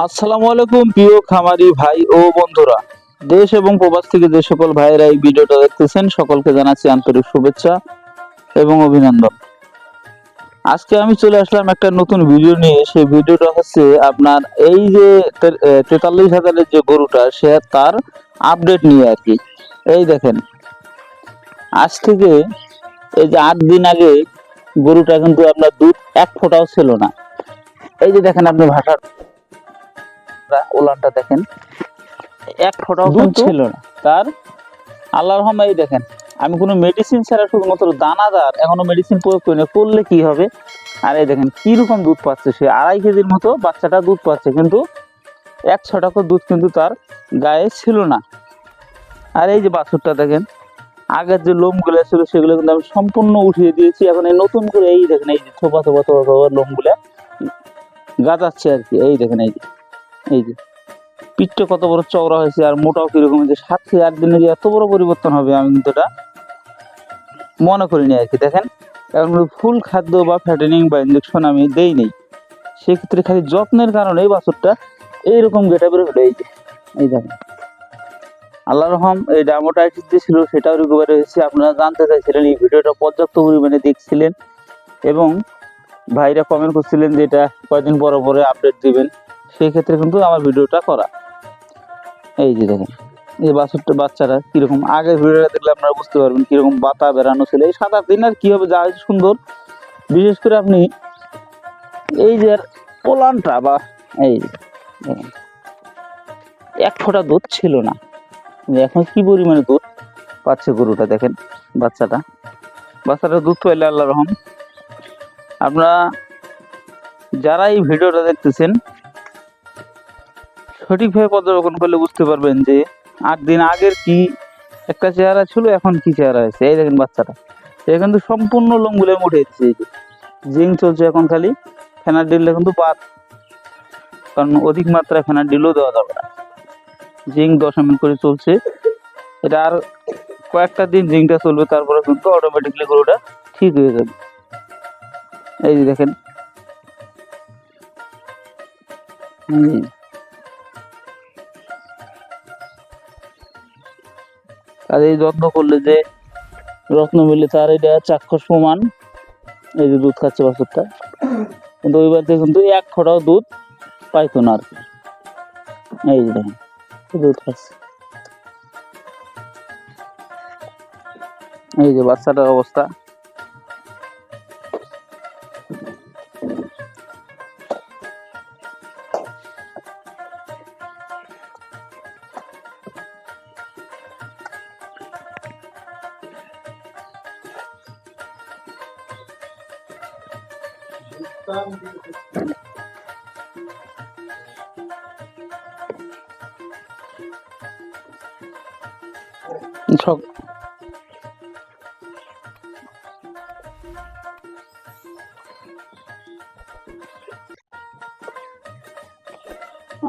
আসসালামু আলাইকুম, প্রিয় খামারি ভাই ও বন্ধুরা। দেশ এবং প্রবাস থেকে যে সকল ভাইয়েরা এই ভিডিওটা দেখতেছেন, সকলকে জানাচ্ছি আন্তরিক শুভেচ্ছা এবং অভিনন্দন। আজকে আমি চলে আসলাম একটা নতুন ভিডিও নিয়ে। সেই ভিডিওটা হচ্ছে আপনার এই যে তেতাল্লিশ হাজারের যে গরুটা, সে তার আপডেট নিয়ে আর কি। এই দেখেন, আজ থেকে এই যে আট দিন আগে গরুটা কিন্তু আপনার দুধ এক ফোঁটাও ছিল না। এই যে দেখেন আপনি ভাষার ওলানটা দেখেন। এক ফোঁটাও দুধ ছিল না। তার আল্লাহর রহমে এই দেখেন। আমি কোনো মেডিসিন ছাড়া শুধুমাত্র দানাদার এখনও মেডিসিন প্রয়োগ করি না করলে কি হবে? আর এই দেখেন কি রকম দুধ পাচ্ছে সে আড়াই কেজির মতো বাচ্চাটা দুধ পাচ্ছে কিন্তু এক ছটাকো দুধ কিন্তু তার গায়ে ছিল না। আর এই যে বাছুরটা দেখেন আগের যে লোমগুলো ছিল সেগুলো কিন্তু আমি সম্পূর্ণ উঠিয়ে দিয়েছি। এখন এই নতুন করে এই দেখেন এই যে থোপা থোপা থোপা থোপা লোমগুলা গাজাচ্ছে আর কি। এই দেখেন এই যে। এই যে, পিঠটা কত বড় চওড়া হয়েছে আর মোটাও কীরকম হয়েছে সাত থেকে আট দিনের এত বড় পরিবর্তন হবে আমি কিন্তু এটা মনে করিনি আর কি, দেখেন। এখন ফুল খাদ্য বা ফ্যাটেনিং বা ইঞ্জেকশন আমি দেই নেই। সেক্ষেত্রে খালি যত্নের কারণে এই বাছুরটা এইরকম গেটা বের হলো এই যে, এই দেখেন। আল্লাহ রহম, এই ডামোটাইটিস যে ছিল, সেটাও রিকভার হয়েছে। আপনারা জানতে চাইছিলেন, এই ভিডিওটা পর্যাপ্ত পরিমাণে দেখছিলেন। এবং ভাইরা কমেন্ট করছিলেন যে এটা কয়দিন পরে পরে আপডেট দিবেন। সেই ক্ষেত্রে কিন্তু আমার ভিডিওটা করা। এই যে দেখেন, এই বাছুরটা, বাচ্চারা কীরকম, আগের ভিডিওটা দেখলে আপনারা বুঝতে পারবেন কীরকম বাতা বেরানো ছিল। এই সাত আট দিন আর কীভাবে যা সুন্দর। বিশেষ করে আপনি এই যে পোলানটা বা এই এক ফোঁটা দুধ ছিল না। এখন কি পরিমাণে দুধ পাচ্ছে গরুটা দেখেন, বাচ্চাটা। বাচ্চাটা দুধ পাইলে আল্লাহ রহম। আপনারা যারা এই ভিডিওটা দেখতেছেন সঠিকভাবে পর্যবেক্ষণ করলে বুঝতে পারবেন যে আট দিন আগের কি একটা চেহারা ছিল, এখন কি চেহারা হয়েছে। এই দেখেন বাচ্চাটা। এটা কিন্তু সম্পূর্ণ লোমগুলো উঠে যাচ্ছে এই যে। জিং চলছে এখন খালি ফেনার দিলে কিন্তু বাদ। কারণ অধিক মাত্রায় ফেনার দিলেও দেওয়া যাবে না জিঙ্ক দশ এমএল করে চলছে। এটা আর কয়েকটা দিন জিঙ্কটা চলবে, তারপরে কিন্তু অটোমেটিকলি গরুটা ঠিক হয়ে যাবে। এই যে দেখেন। হুম। আর এই যত্ন করলে যে রত্ন মিলে, তার এটা চাক্ষুষ প্রমাণ। এই যে দুধ খাচ্ছে বাছুরটা। কিন্তু ওই বাড়িতে কিন্তু এক খোটাও দুধ পাইতো না আর কি। এই যে দুধ খাচ্ছে। এই যে বাচ্চাটার অবস্থা।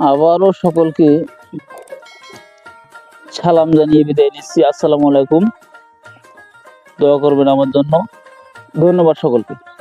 আবারও সকলকে সালাম জানিয়ে বিদায় নিচ্ছি। আসসালামু আলাইকুম। দোয়া করবেন আমার জন্য। ধন্যবাদ সকলকে।